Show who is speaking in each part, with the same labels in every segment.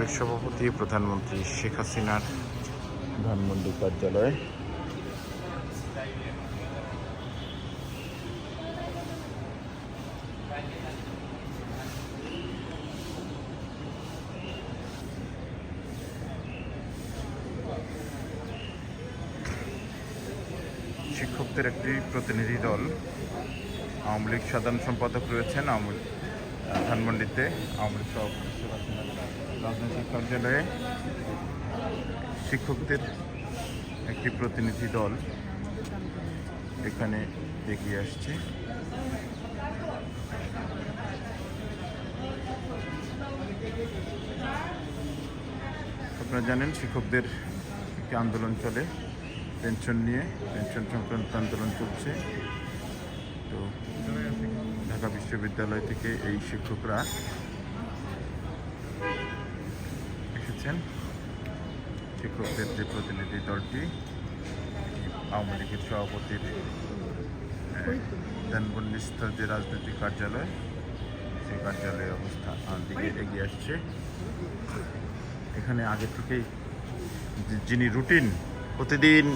Speaker 1: লীগ সভাপতি প্রধানমন্ত্রী শেখ হাসিনার ধানমন্ডি কার্যালয়। শিক্ষকদের একটি প্রতিনিধি দল। আওয়ামী লীগ সাধারণ সম্পাদক রয়েছেন আওয়ামী ধানমন্ডিতে শেখ হাসিনার রাজনৈতিক কার্যালয়ে শিক্ষকদের একটি প্রতিনিধি দল এখানে এগিয়ে আসছে। আপনারা জানেন, শিক্ষকদের একটি আন্দোলন চলে। পেনশন নিয়ে, পেনশন সংক্রান্ত আন্দোলন চলছে। তো ঢাকা বিশ্ববিদ্যালয় থেকে এই শিক্ষকরা এসেছেন। শিক্ষকদের যে প্রতিনিধি দলটি, আওয়ামী লীগের সভাপতির ধানবন্দিস্থ যে রাজনৈতিক কার্যালয়, সেই কার্যালয়ে অবস্থা দিকে এগিয়ে আসছে। এখানে আগে থেকেই যিনি রুটিন প্রতিদিন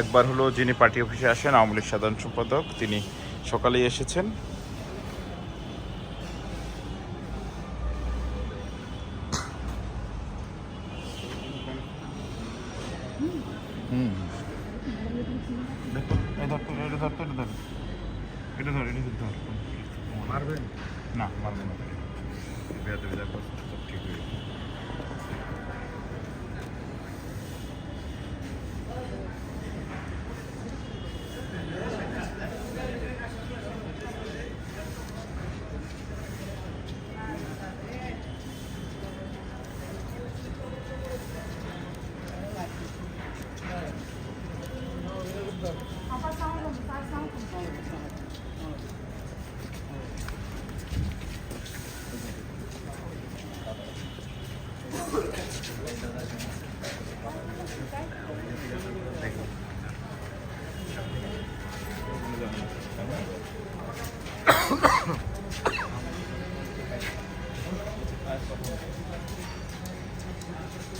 Speaker 1: একবার হলো যিনি পার্টি অফিসে আসেন, আওয়ামী লীগ সাধারণ সম্পাদক, তিনি সকালেই এসেছেন। ধর
Speaker 2: মারবেন?
Speaker 1: না না। ঠিক হয়ে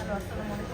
Speaker 1: আর রাস্তাটা মনে